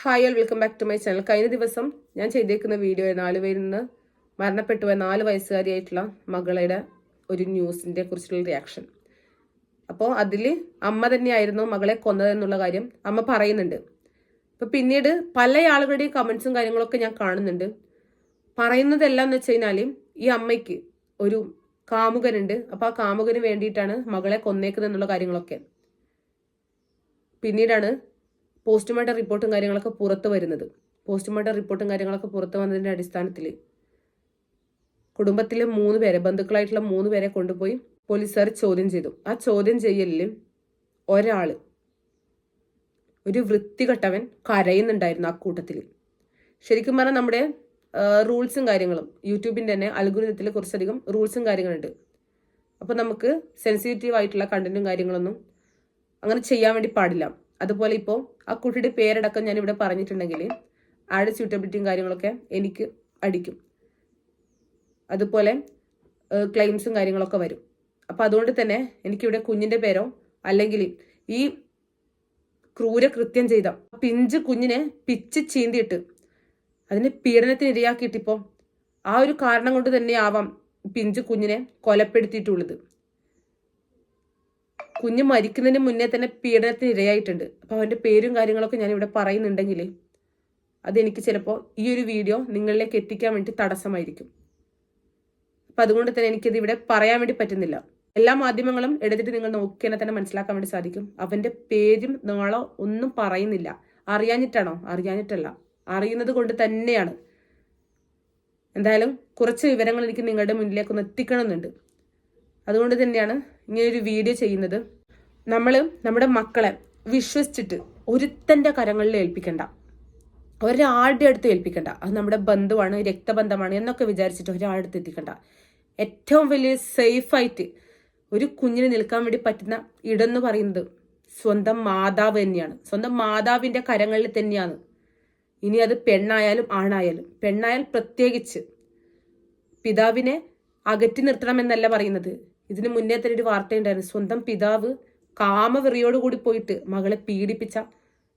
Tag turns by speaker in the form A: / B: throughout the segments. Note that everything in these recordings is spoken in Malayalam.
A: Hi all welcome back to my channel കഴിഞ്ഞ ദിവസം ഞാൻ ചെയ്തേക്കുന്ന വീഡിയോ നാല് പേരിൽ നിന്ന് മരണപ്പെട്ടു പോയ നാല് വയസ്സുകാരിയായിട്ടുള്ള മകളുടെ ഒരു ന്യൂസിന്റെ കുറിച്ചുള്ള റിയാക്ഷൻ അപ്പോൾ അതിൽ അമ്മ തന്നെയായിരുന്നു മകളെ കൊന്നതെന്നുള്ള കാര്യം അമ്മ പറയുന്നുണ്ട്. അപ്പോൾ പിന്നീട് പല ആളുകളുടെയും കമൻസും കാര്യങ്ങളൊക്കെ ഞാൻ കാണുന്നുണ്ട്. പറയുന്നതെല്ലാം എന്ന് വെച്ച് കഴിഞ്ഞാൽ ഈ അമ്മയ്ക്ക് ഒരു കാമുകനുണ്ട്. അപ്പോൾ ആ കാമുകന് വേണ്ടിയിട്ടാണ് മകളെ കൊന്നേക്കുന്നത് എന്നുള്ള കാര്യങ്ങളൊക്കെ. പിന്നീടാണ് പോസ്റ്റ്മോർട്ടം റിപ്പോർട്ടും കാര്യങ്ങളൊക്കെ പുറത്ത് വരുന്നത്. പോസ്റ്റ്മോർട്ടം റിപ്പോർട്ടും കാര്യങ്ങളൊക്കെ പുറത്ത് വന്നതിന്റെ അടിസ്ഥാനത്തിൽ കുടുംബത്തിലെ മൂന്ന് പേരെ ബന്ധുക്കളായിട്ടുള്ള മൂന്ന് പേരെ കൊണ്ടുപോയി പോലീസുകാർ ചോദ്യം ചെയ്തു. ആ ചോദ്യം ചെയ്യലിൽ ഒരാൾ ഒരു വൃത്തികെട്ടവൻ കരയുന്നുണ്ടായിരുന്നു ആ കൂട്ടത്തിൽ ശരിക്കും പറഞ്ഞാൽ നമ്മുടെ റൂൾസും കാര്യങ്ങളും യൂട്യൂബിന്റെ തന്നെ അൽഗുരുതത്തിൽ കുറച്ചധികം റൂൾസും കാര്യങ്ങളുണ്ട്. അപ്പോൾ നമുക്ക് സെൻസിറ്റീവ് ആയിട്ടുള്ള കണ്ടന്റും കാര്യങ്ങളൊന്നും അങ്ങനെ ചെയ്യാൻ വേണ്ടി പാടില്ല. അതുപോലെ ഇപ്പോൾ ആ കുട്ടിയുടെ പേരടക്കം ഞാൻ ഇവിടെ പറഞ്ഞിട്ടുണ്ടെങ്കിൽ ആഡ് സ്യൂട്ടബിലിറ്റിയും കാര്യങ്ങളൊക്കെ എനിക്ക് അടിക്കും. അതുപോലെ ക്ലെയിംസും കാര്യങ്ങളൊക്കെ വരും. അപ്പം അതുകൊണ്ട് തന്നെ എനിക്കിവിടെ കുഞ്ഞിന്റെ പേരോ അല്ലെങ്കിൽ ഈ ക്രൂര കൃത്യം ചെയ്ത പിഞ്ച് കുഞ്ഞിനെ പിച്ച് ചീന്തിയിട്ട് അതിനെ പീഡനത്തിന് ഇരയാക്കിയിട്ടിപ്പോൾ ആ ഒരു കാരണം കൊണ്ട് തന്നെയാവാം പിഞ്ച് കുഞ്ഞിനെ കൊലപ്പെടുത്തിയിട്ടുള്ളത്. കുഞ്ഞ് മരിക്കുന്നതിന് മുന്നേ തന്നെ പീഡനത്തിന് ഇരയായിട്ടുണ്ട്. അപ്പോൾ അവന്റെ പേരും കാര്യങ്ങളൊക്കെ ഞാൻ ഇവിടെ പറയുന്നുണ്ടെങ്കിൽ അതെനിക്ക് ചിലപ്പോൾ ഈ ഒരു വീഡിയോ നിങ്ങളിലേക്ക് എത്തിക്കാൻ വേണ്ടി തടസ്സമായിരിക്കും. അപ്പം അതുകൊണ്ട് തന്നെ എനിക്കിത് ഇവിടെ പറയാൻ വേണ്ടി പറ്റുന്നില്ല. എല്ലാ മാധ്യമങ്ങളും എടുത്തിട്ട് നിങ്ങൾ നോക്കിയാൽ തന്നെ മനസ്സിലാക്കാൻ വേണ്ടി സാധിക്കും. അവന്റെ പേരും നാളോ ഒന്നും പറയുന്നില്ല. അറിയാഞ്ഞിട്ടാണോ? അറിയാഞ്ഞിട്ടല്ല. അറിയുന്നത് കൊണ്ട് തന്നെയാണ്. എന്തായാലും കുറച്ച് വിവരങ്ങൾ എനിക്ക് നിങ്ങളുടെ മുന്നിലേക്ക് ഒന്ന് എത്തിക്കണമെന്നുണ്ട്. അതുകൊണ്ട് തന്നെയാണ് ഇങ്ങനൊരു വീഡിയോ ചെയ്യുന്നത് നമ്മൾ നമ്മുടെ മക്കളെ വിശ്വസിച്ചിട്ട് ഒരുത്തന്റെ കരങ്ങളിൽ ഏൽപ്പിക്കണ്ട. ഒരാളുടെ അടുത്ത് ഏൽപ്പിക്കണ്ട. അത് നമ്മുടെ ബന്ധുവാണ് രക്തബന്ധമാണ് എന്നൊക്കെ വിചാരിച്ചിട്ട് ഒരാളുടെ അടുത്ത് എത്തിക്കണ്ട. ഏറ്റവും വലിയ സേഫായിട്ട് ഒരു കുഞ്ഞിന് നിൽക്കാൻ വേണ്ടി പറ്റുന്ന ഇടെന്ന് പറയുന്നത് സ്വന്തം മാതാവ് തന്നെയാണ്. സ്വന്തം മാതാവിന്റെ കരങ്ങളിൽ തന്നെയാണ്. ഇനി അത് പെണ്ണായാലും ആണായാലും. പെണ്ണായാൽ പ്രത്യേകിച്ച് പിതാവിനെ അകറ്റി നിർത്തണമെന്നല്ല പറയുന്നത്. ഇതിന് മുന്നേ തന്നെ ഒരു വാർത്തയുണ്ടായിരുന്നു. സ്വന്തം പിതാവ് കാമവെറിയോടുകൂടി പോയിട്ട് മകളെ പീഡിപ്പിച്ച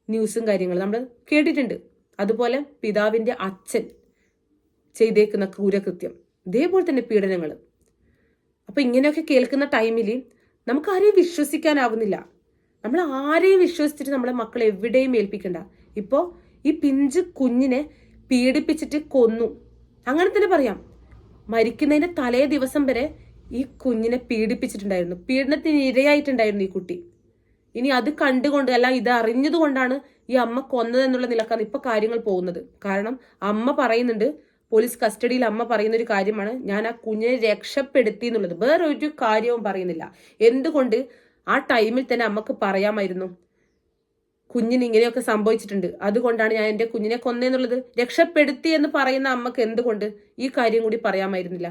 A: ന്യൂസും കാര്യങ്ങളും നമ്മൾ കേട്ടിട്ടുണ്ട്. അതുപോലെ പിതാവിന്റെ അച്ഛൻ ചെയ്തേക്കുന്ന ക്രൂരകൃത്യം ഇതേപോലെ തന്നെ പീഡനങ്ങൾ അപ്പൊ ഇങ്ങനെയൊക്കെ കേൾക്കുന്ന ടൈമിൽ നമുക്ക് ആരെയും വിശ്വസിക്കാനാവുന്നില്ല. നമ്മൾ ആരെയും വിശ്വസിച്ചിട്ട് നമ്മളെ മക്കളെ എവിടെയും ഏൽപ്പിക്കണ്ട. ഇപ്പോ ഈ പിഞ്ച് കുഞ്ഞിനെ പീഡിപ്പിച്ചിട്ട് കൊന്നു. അങ്ങനെ തന്നെ പറയാം. മരിക്കുന്നതിന്റെ തലേ ദിവസം വരെ ഈ കുഞ്ഞിനെ പീഡിപ്പിച്ചിട്ടുണ്ടായിരുന്നു. പീഡനത്തിന് ഇരയായിട്ടുണ്ടായിരുന്നു ഈ കുട്ടി. ഇനി അത് കണ്ടുകൊണ്ട് അല്ല ഇത് അറിഞ്ഞതുകൊണ്ടാണ് ഈ അമ്മ കൊന്നതെന്നുള്ള നിലക്കാണ് ഇപ്പൊ കാര്യങ്ങൾ പോകുന്നത്. കാരണം അമ്മ പറയുന്നുണ്ട് പോലീസ് കസ്റ്റഡിയിൽ അമ്മ പറയുന്ന ഒരു കാര്യമാണ് ഞാൻ ആ കുഞ്ഞിനെ രക്ഷപ്പെടുത്തി എന്നുള്ളത്. വേറെ ഒരു കാര്യവും പറയുന്നില്ല. എന്തുകൊണ്ട് ആ ടൈമിൽ തന്നെ അമ്മയ്ക്ക് പറയാമായിരുന്നു കുഞ്ഞിന് ഇങ്ങനെയൊക്കെ സംഭവിച്ചിട്ടുണ്ട്. അതുകൊണ്ടാണ് ഞാൻ എന്റെ കുഞ്ഞിനെ കൊന്നേന്നുള്ളത് രക്ഷപ്പെടുത്തി എന്ന് പറയുന്ന അമ്മയ്ക്ക് എന്തുകൊണ്ട് ഈ കാര്യം കൂടി പറയാമായിരുന്നില്ല?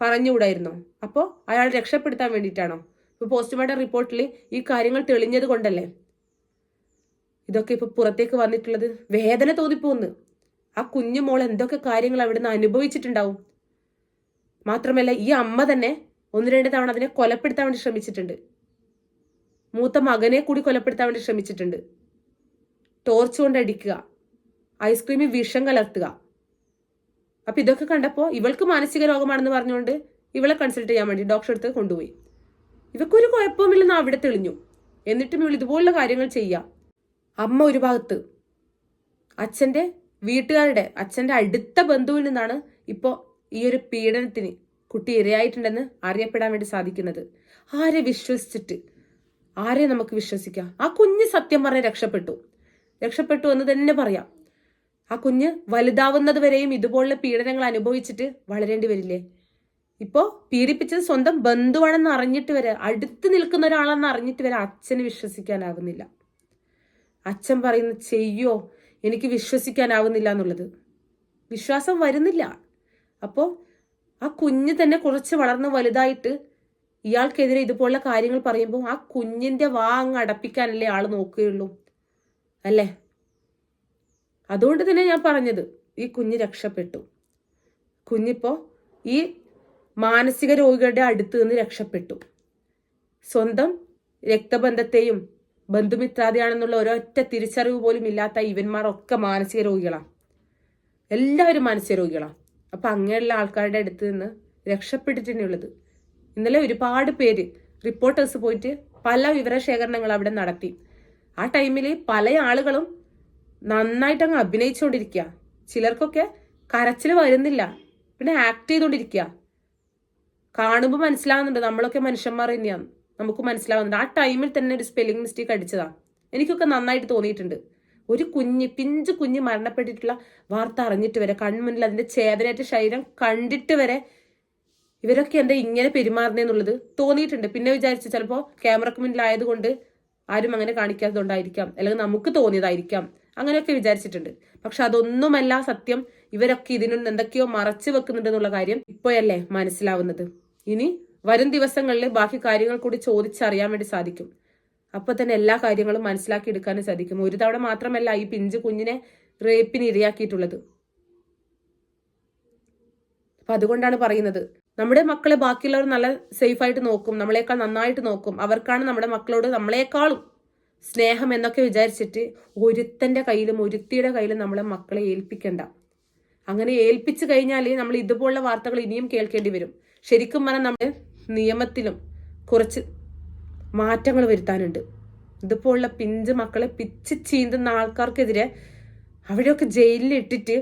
A: പറഞ്ഞുകൂടായിരുന്നോ. അപ്പോൾ അയാൾ രക്ഷപ്പെടുത്താൻ വേണ്ടിയിട്ടാണോ? ഇപ്പോൾ പോസ്റ്റ്മോർട്ടം റിപ്പോർട്ടിൽ ഈ കാര്യങ്ങൾ തെളിഞ്ഞത് കൊണ്ടല്ലേ? ഇതൊക്കെ ഇപ്പോൾ പുറത്തേക്ക് വന്നിട്ടുള്ളത് വേദന തോന്നിപ്പോന്ന്. ആ കുഞ്ഞു മോൾ എന്തൊക്കെ കാര്യങ്ങൾ അവിടുന്ന് അനുഭവിച്ചിട്ടുണ്ടാവും? മാത്രമല്ല ഈ അമ്മ തന്നെ ഒന്ന് രണ്ട് തവണ അതിനെ കൊലപ്പെടുത്താൻ വേണ്ടി ശ്രമിച്ചിട്ടുണ്ട്. മൂത്ത മകനെ കൂടി കൊലപ്പെടുത്താൻ വേണ്ടി ശ്രമിച്ചിട്ടുണ്ട്. ടോർച്ച് കൊണ്ട് അടിക്കുക. ഐസ്ക്രീമിൽ വിഷം കലർത്തുക. അപ്പൊ ഇതൊക്കെ കണ്ടപ്പോൾ ഇവൾക്ക് മാനസിക രോഗമാണെന്ന് പറഞ്ഞുകൊണ്ട് ഇവളെ കൺസൾട്ട് ചെയ്യാൻ വേണ്ടി ഡോക്ടറെ അടുത്ത് കൊണ്ടുപോയി. ഇവക്കൊരു കുഴപ്പമില്ലെന്ന് അവിടെ തെളിഞ്ഞു. എന്നിട്ടും ഇവൾ ഇതുപോലുള്ള കാര്യങ്ങൾ ചെയ്യാം. അമ്മ ഒരു ഭാഗത്ത് അച്ഛന്റെ വീട്ടുകാരുടെ അച്ഛന്റെ അടുത്ത ബന്ധുവിൽ നിന്നാണ് ഇപ്പോൾ ഈ ഒരു പീഡനത്തിന് കുട്ടി ഇരയായിട്ടുണ്ടെന്ന് അറിയപ്പെടാൻ വേണ്ടി സാധിക്കുന്നത്. ആരെ വിശ്വസിച്ചിട്ട്? ആരെ നമുക്ക് വിശ്വസിക്കാം? ആ കുഞ്ഞ് സത്യം പറഞ്ഞ് രക്ഷപ്പെട്ടു. രക്ഷപ്പെട്ടു എന്ന് തന്നെ പറയാം. ആ കുഞ്ഞ് വലുതാവുന്നത് വരെയും ഇതുപോലുള്ള പീഡനങ്ങൾ അനുഭവിച്ചിട്ട് വളരേണ്ടി വരില്ലേ? ഇപ്പോ പീഡിപ്പിച്ചത് സ്വന്തം ബന്ധുവാണെന്ന് അറിഞ്ഞിട്ട് വരെ അടുത്ത് നിൽക്കുന്ന ഒരാളെന്ന് അറിഞ്ഞിട്ട് വരെ അച്ഛന് വിശ്വസിക്കാനാവുന്നില്ല. അച്ഛൻ പറയുന്ന ചെയ്യോ എനിക്ക് വിശ്വസിക്കാനാവുന്നില്ല എന്നുള്ളത്. വിശ്വാസം വരുന്നില്ല. അപ്പോൾ ആ കുഞ്ഞ് തന്നെ കുറച്ച് വളർന്ന് വലുതായിട്ട് ഇയാൾക്കെതിരെ ഇതുപോലുള്ള കാര്യങ്ങൾ പറയുമ്പോൾ ആ കുഞ്ഞിന്റെ വാ അങ്ങ് അടപ്പിക്കാനല്ലേ ആൾ നോക്കുകയുള്ളൂ. അല്ലേ? അതുകൊണ്ട് തന്നെ ഞാൻ പറഞ്ഞത് ഈ കുഞ്ഞ് രക്ഷപ്പെട്ടു. കുഞ്ഞിപ്പോ ഈ മാനസിക രോഗികളുടെ അടുത്ത് നിന്ന് രക്ഷപ്പെട്ടു. സ്വന്തം രക്തബന്ധത്തെയും ബന്ധുമിത്രാദിയാണെന്നുള്ള ഒരൊറ്റ തിരിച്ചറിവ് പോലും ഇല്ലാത്ത ഇവന്മാരൊക്കെ മാനസിക രോഗികളാണ് എല്ലാവരും മാനസിക രോഗികളാണ് അപ്പം അങ്ങനെയുള്ള ആൾക്കാരുടെ അടുത്ത് നിന്ന് രക്ഷപ്പെട്ടിട്ടുള്ളത് ഇന്നലെ ഒരുപാട് പേര് റിപ്പോർട്ടേഴ്സ് പോയിട്ട് പല വിവരശേഖരണങ്ങൾ അവിടെ നടത്തി. ആ ടൈമിൽ പല ആളുകളും നന്നായിട്ട് അങ്ങ് അഭിനയിച്ചുകൊണ്ടിരിക്കുക ചിലർക്കൊക്കെ കരച്ചിൽ വരുന്നില്ല. പിന്നെ ആക്ട് ചെയ്തുകൊണ്ടിരിക്കുക കാണുമ്പോൾ മനസ്സിലാവുന്നുണ്ട്. നമ്മളൊക്കെ മനുഷ്യന്മാർ തന്നെയാണ്. നമുക്ക് മനസ്സിലാവുന്നുണ്ട്. ആ ടൈമിൽ തന്നെ ഒരു സ്പെല്ലിംഗ് മിസ്റ്റേക്ക് അടിച്ചതാ. എനിക്കൊക്കെ നന്നായിട്ട് തോന്നിയിട്ടുണ്ട്. ഒരു കുഞ്ഞ് പിഞ്ചു കുഞ്ഞ് മരണപ്പെട്ടിട്ടുള്ള വാർത്ത അറിഞ്ഞിട്ട് വരെ കൺമുന്നിൽ അതിന്റെ ചേതനേറ്റ ശരീരം കണ്ടിട്ട് വരെ ഇവരൊക്കെ എന്താ ഇങ്ങനെ പെരുമാറുന്നതെന്നുള്ളത് തോന്നിയിട്ടുണ്ട്. പിന്നെ വിചാരിച്ചു ചിലപ്പോൾ ക്യാമറക്ക് മുന്നിലായതുകൊണ്ട് ആരും അങ്ങനെ കാണിക്കാത്തതുകൊണ്ടായിരിക്കാം. അല്ലെങ്കിൽ നമുക്ക് തോന്നിയതായിരിക്കാം. അങ്ങനെയൊക്കെ വിചാരിച്ചിട്ടുണ്ട്. പക്ഷെ അതൊന്നുമല്ല സത്യം. ഇവരൊക്കെ ഇതിനൊന്നും എന്തൊക്കെയോ മറച്ചു വെക്കുന്നുണ്ടെന്നുള്ള കാര്യം ഇപ്പോഴല്ലേ മനസ്സിലാവുന്നത്. ഇനി വരും ദിവസങ്ങളിൽ ബാക്കി കാര്യങ്ങൾ കൂടി ചോദിച്ചറിയാൻ വേണ്ടി സാധിക്കും. അപ്പൊ തന്നെ എല്ലാ കാര്യങ്ങളും മനസ്സിലാക്കി എടുക്കാനും സാധിക്കും. ഒരു തവണ മാത്രമല്ല ഈ പിഞ്ചു കുഞ്ഞിനെ റേപ്പിന് ഇരയാക്കിയിട്ടുള്ളത്. അപ്പൊ അതുകൊണ്ടാണ് പറയുന്നത്. നമ്മുടെ മക്കളെ ബാക്കിയുള്ളവർ നല്ല സേഫായിട്ട് നോക്കും. നമ്മളെക്കാൾ നന്നായിട്ട് നോക്കും. അവർക്കാണ് നമ്മുടെ മക്കളോട് നമ്മളെക്കാളും സ്നേഹം എന്നൊക്കെ വിചാരിച്ചിട്ട് ഒരുത്തന്റെ കയ്യിലും ഒരുത്തിയുടെ കയ്യിലും നമ്മളെ മക്കളെ ഏൽപ്പിക്കണ്ട. അങ്ങനെ ഏൽപ്പിച്ചു കഴിഞ്ഞാൽ നമ്മൾ ഇതുപോലുള്ള വാർത്തകൾ ഇനിയും കേൾക്കേണ്ടി വരും. ശരിക്കും പറഞ്ഞാൽ നമ്മൾ നിയമത്തിലും കുറച്ച് മാറ്റങ്ങൾ വരുത്താനുണ്ട്. ഇതുപോലുള്ള പിഞ്ച് മക്കളെ പിച്ച് ചീന്തുന്ന ആൾക്കാർക്കെതിരെ അവിടെയൊക്കെ ജയിലിൽ ഇട്ടിട്ട്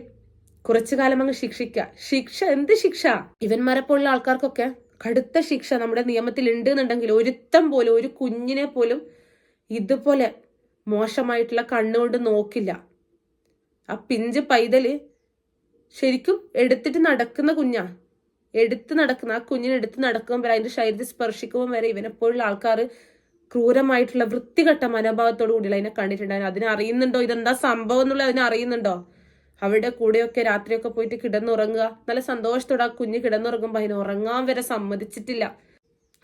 A: കുറച്ചു കാലം അങ്ങ് ശിക്ഷിക്ക. ശിക്ഷ എന്ത് ശിക്ഷ? ഇവന്മാരെ പോലുള്ള ആൾക്കാർക്കൊക്കെ കടുത്ത ശിക്ഷ നമ്മുടെ നിയമത്തിൽ ഉണ്ട് എന്നുണ്ടെങ്കിൽ ഒരുത്തം പോലും ഒരു കുഞ്ഞിനെ പോലും ഇതുപോലെ മോശമായിട്ടുള്ള കണ്ണുകൊണ്ട് നോക്കില്ല. ആ പിഞ്ച് പൈതൽ ശരിക്കും എടുത്തിട്ട് നടക്കുന്ന കുഞ്ഞാ. എടുത്ത് നടക്കുന്ന ആ കുഞ്ഞിനെ എടുത്ത് നടക്കുമ്പോൾ വരെ അതിന്റെ ശരീരത്തിൽ സ്പർശിക്കുമ്പോൾ വരെ ഇവനെപ്പോഴുള്ള ആൾക്കാർ ക്രൂരമായിട്ടുള്ള വൃത്തികെട്ട മനോഭാവത്തോടു കൂടിയുള്ള അതിനെ കണ്ടിട്ടുണ്ടായിരുന്നു. അതിനെ അറിയുന്നുണ്ടോ? ഇതെന്താ സംഭവം എന്നുള്ളത് അതിനെ അറിയുന്നുണ്ടോ? അവിടെ കൂടെയൊക്കെ രാത്രിയൊക്കെ പോയിട്ട് കിടന്നുറങ്ങുക. നല്ല സന്തോഷത്തോടെ ആ കുഞ്ഞ് കിടന്നുറങ്ങുമ്പോൾ അതിന് ഉറങ്ങാൻ വരെ സമ്മതിച്ചിട്ടില്ല.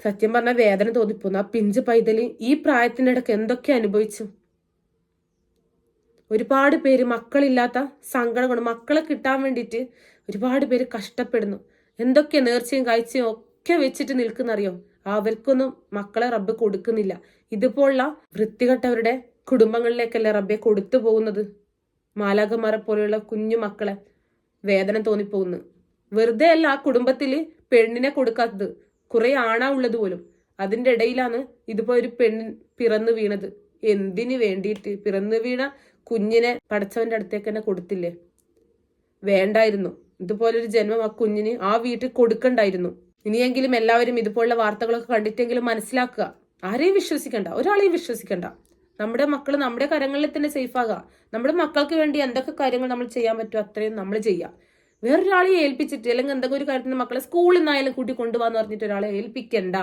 A: സത്യം പറഞ്ഞാൽ വേദന തോന്നിപ്പോന്നു. ആ പിഞ്ച് പൈതൽ ഈ പ്രായത്തിനിടക്ക് എന്തൊക്കെ അനുഭവിച്ചു? ഒരുപാട് പേര് മക്കളില്ലാത്ത സങ്കടം കൊണ്ട് മക്കളെ കിട്ടാൻ വേണ്ടിയിട്ട് ഒരുപാട് പേര് കഷ്ടപ്പെടുന്നു. എന്തൊക്കെ നേർച്ചയും കാഴ്ചയും ഒക്കെ വെച്ചിട്ട് നിൽക്കുന്നറിയോ? അവർക്കൊന്നും മക്കളെ റബ്ബ് കൊടുക്കുന്നില്ല. ഇതുപോലുള്ള വൃത്തികെട്ടവരുടെ കുടുംബങ്ങളിലേക്കല്ലേ റബ്ബെ കൊടുത്തു പോകുന്നത്? മാലാകന്മാരെ പോലെയുള്ള കുഞ്ഞു മക്കളെ വേദന തോന്നിപ്പോകുന്നു വെറുതെ അല്ല ആ കുടുംബത്തിൽ പെണ്ണിനെ കൊടുക്കാത്തത്. കുറെ ആണാ ഉള്ളത് പോലും. അതിന്റെ ഇടയിലാണ് ഇതിപ്പോ ഒരു പെൺ പിറന്നു വീണത്. എന്തിനു വേണ്ടിയിട്ട്? പിറന്നു വീണ കുഞ്ഞിനെ പടച്ചവന്റെ അടുത്തേക്ക് തന്നെ കൊടുത്തില്ലേ? വേണ്ടായിരുന്നു. ഇതുപോലൊരു ജന്മം ആ കുഞ്ഞിന് ആ വീട്ടിൽ കൊടുക്കണ്ടായിരുന്നു. ഇനിയെങ്കിലും എല്ലാവരും ഇതുപോലുള്ള വാർത്തകളൊക്കെ കണ്ടിട്ടെങ്കിലും മനസ്സിലാക്കുക. ആരെയും വിശ്വസിക്കണ്ട. ഒരാളെയും വിശ്വസിക്കണ്ട. നമ്മുടെ മക്കൾ നമ്മുടെ കരങ്ങളിൽ തന്നെ സേഫ് ആകുക നമ്മുടെ മക്കൾക്ക് വേണ്ടി എന്തൊക്കെ കാര്യങ്ങൾ നമ്മൾ ചെയ്യാൻ പറ്റുമോ അത്രയും നമ്മൾ ചെയ്യാം. വേറൊരാളെ ഏൽപ്പിച്ചിട്ട് അല്ലെങ്കിൽ എന്തെങ്കിലും ഒരു കാര്യത്തിന് മക്കളെ സ്കൂളിൽ നിന്നായാലും കൂട്ടി കൊണ്ടുപോകാന്ന് പറഞ്ഞിട്ട് ഒരാളെ ഏൽപ്പിക്കണ്ട.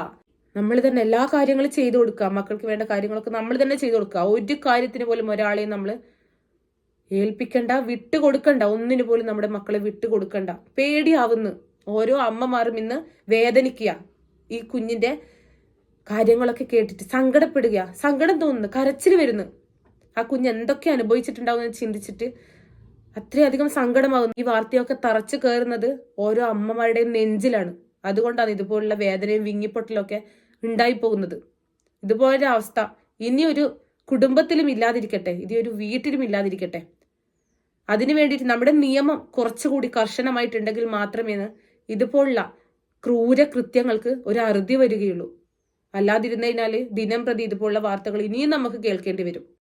A: നമ്മൾ തന്നെ എല്ലാ കാര്യങ്ങളും ചെയ്തു കൊടുക്കുക. മക്കൾക്ക് വേണ്ട കാര്യങ്ങളൊക്കെ നമ്മൾ തന്നെ ചെയ്തു കൊടുക്കുക. ഒരു കാര്യത്തിന് പോലും ഒരാളെയും നമ്മൾ ഏൽപ്പിക്കണ്ട വിട്ടുകൊടുക്കണ്ട ഒന്നിനു പോലും നമ്മുടെ മക്കളെ വിട്ടുകൊടുക്കണ്ട പേടിയാവുന്നു. ഓരോ അമ്മമാരും ഇന്ന് വേദനിക്കുക. ഈ കുഞ്ഞിന്റെ കാര്യങ്ങളൊക്കെ കേട്ടിട്ട് സങ്കടപ്പെടുക. സങ്കടം തോന്നുന്നു. കരച്ചിൽ വരുന്നു. ആ കുഞ്ഞ് എന്തൊക്കെ അനുഭവിച്ചിട്ടുണ്ടാവും എന്ന് ചിന്തിച്ചിട്ട് അത്രയധികം സങ്കടമാകുന്നു. ഈ വാർത്തയൊക്കെ തറച്ചു കയറുന്നത് ഓരോ അമ്മമാരുടെയും നെഞ്ചിലാണ്. അതുകൊണ്ടാണ് ഇതുപോലുള്ള വേദനയും വിങ്ങിപ്പൊട്ടലൊക്കെ ഉണ്ടായി പോകുന്നത് ഇതുപോലൊരു അവസ്ഥ. ഇനി ഒരു കുടുംബത്തിലും ഇല്ലാതിരിക്കട്ടെ. ഇനി ഒരു വീട്ടിലും ഇല്ലാതിരിക്കട്ടെ. അതിനു വേണ്ടിയിട്ട് നമ്മുടെ നിയമം കുറച്ചുകൂടി കർശനമായിട്ടുണ്ടെങ്കിൽ മാത്രമേ ഇതുപോലുള്ള ക്രൂര കൃത്യങ്ങൾക്ക് ഒരു അറുതി വരികയുള്ളൂ. അല്ലാതിരുന്നതിനാൽ ദിനം പ്രതി ഇതുപോലുള്ള വാർത്തകൾ ഇനിയും നമുക്ക് കേൾക്കേണ്ടി വരും.